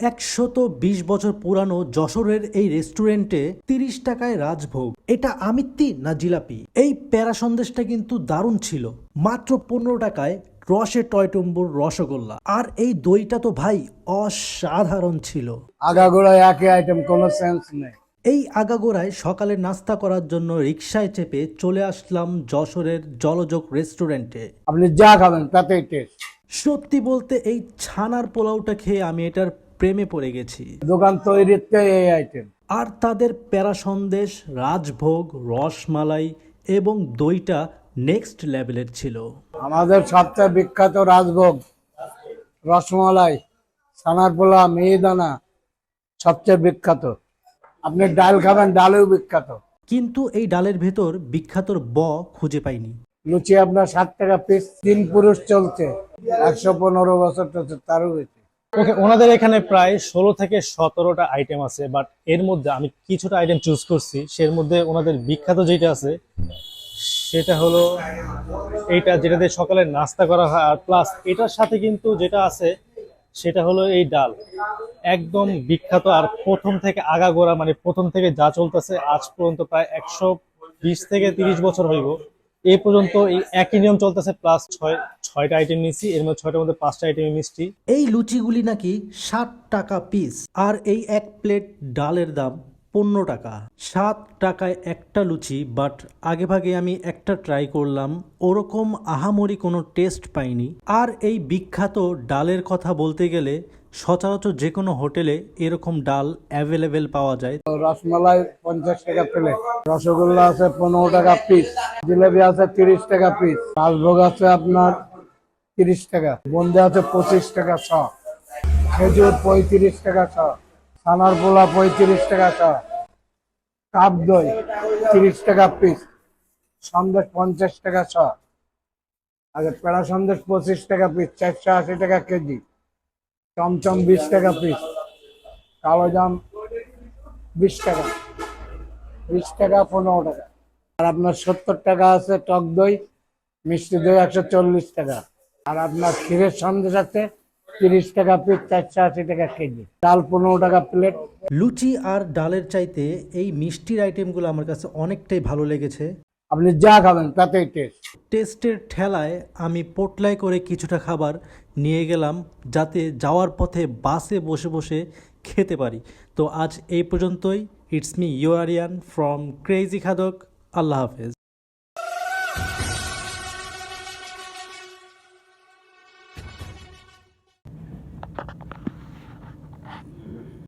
একশত বিশ বছর পুরানো যশোরের এই রেস্টুরেন্টে তিরিশ টাকায় রাজভোগ। এটা আমিত্তি না জিলাপি? এই প্যারা সন্দেশটা কিন্তু দারুণ ছিল। মাত্র পনেরো টাকায় রসে টয়টম্বুর রসগোল্লা। আর এই দইটা তো ভাই অসাধারণ ছিল। আগাগোড়ায় একই আইটেম কোনো সেন্স নেই। এই আগাগোড়ায় সকালে নাস্তা করার জন্য রিক্সায় চেপে চলে আসলাম যশোরের জলযোগ রেস্টুরেন্টে। আপনি যা খাবেন তাতেই টেস্ট সত্যি বলতে এই ছানার পোলাওটা খেয়ে আমি এটার প্রেমে পড়ে গেছি। দোকান তৈরিতে এই আইটেম আর তাদের প্যারা সন্দেশ রাজভোগ রসমালাই এবং দইটা নেক্সট লেভেলের ছিল। আমাদের সবচেয়ে বিখ্যাত রাজভোগ রসমলাই সানার পোলা মিহিদানা সবচেয়ে বিখ্যাত। আপনি ডাল খাবেন ডালেও বিখ্যাত। কিন্তু এই ডালের ভেতর বিখ্যাত ব খুঁজে পাইনি। লুচি আপনার ষাট টাকা পিস তিন পুরুষ চলছে। একশো পনেরো বছর চলছে তারও বেশি। ওকে ওনাদের এখানে প্রায় ষোলো থেকে সতেরোটা আইটেম আছে বাট এর মধ্যে আমি কিছুটা আইটেম চুজ করছি। সের মধ্যে ওনাদের বিখ্যাত যেটা আছে, সেটা হলো এইটা যেটা দিয়ে সকালে নাস্তা করা হয়, আর প্লাস এটার সাথে কিন্তু যেটা আছে, সেটা হলো এই ডাল। একদম বিখ্যাত, আর প্রথম থেকে আগাগোড়া মানে প্রথম থেকে যা চলতেছে, আজ পর্যন্ত প্রায় একশো বিশ থেকে তিরিশ বছর হইব। এই পর্যন্ত এই একই নিয়ম চলতেছে প্লাস ছয় ছয়টা আইটেম নিচ্ছি এর মধ্যে ছয়টার মধ্যে পাঁচটা আইটেম মিষ্টি। এই লুচিগুলি নাকি ষাট টাকা পিস আর এই এক প্লেট ডালের দাম পনেরো টাকা। সাত টাকায় একটা লুচি বাট আগে ভাগে আমি একটা ট্রাই করলাম ওরকম আহামরি কোনো টেস্ট পাইনি। আর এই বিখ্যাত ডালের কথা বলতে গেলে সচরাচর যে কোনো হোটেলে এরকম ডাল অ্যাভেলেবেল পাওয়া যায়। রসমালাই পঞ্চাশ টাকা প্লেট রসগোল্লা আছে পনেরো টাকা পিস জিলেবি আছে তিরিশ টাকা পিস রাজভোগ আছে আপনার তিরিশ টাকা। বন্দে আছে পঁচিশ টাকা শ। খেজুর পঁয়ত্রিশ টাকা শ। ছানার পোলা পঁয়ত্রিশ টাকা শ। কাপ দই তিরিশ টাকা পিস সন্দেশ পঞ্চাশ টাকা শ। আগে পেড়া সন্দেশ পঁচিশ টাকা পিস চারশো আশি টাকা কেজি। চমচম বিশ টাকা পিস কালো জাম বিশ টাকা। বিশ টাকা পনেরো টাকা। আর আপনার সত্তর টাকা আছে টক দই মিষ্টি দই একশো চল্লিশ টাকা। আর আপনার ক্ষীরের সন্দেশ আছে তিরিশ টাকা পিস চারশো আশি টাকা কেজি। ডাল পনেরো টাকা প্লেট লুচি আর ডালের চাইতে এই মিষ্টির আইটেমগুলো আমার কাছে অনেকটাই ভালো লেগেছে। আপনি যা খাবেন তাতেই টেস্ট টেস্টের ঠেলায় আমি পোটলায় করে কিছুটা খাবার নিয়ে গেলাম যাতে যাওয়ার পথে বাসে বসে বসে খেতে পারি। তো আজ এই পর্যন্তই। It's me you Aryan from crazy Khadok আল্লাহ হাফেজ।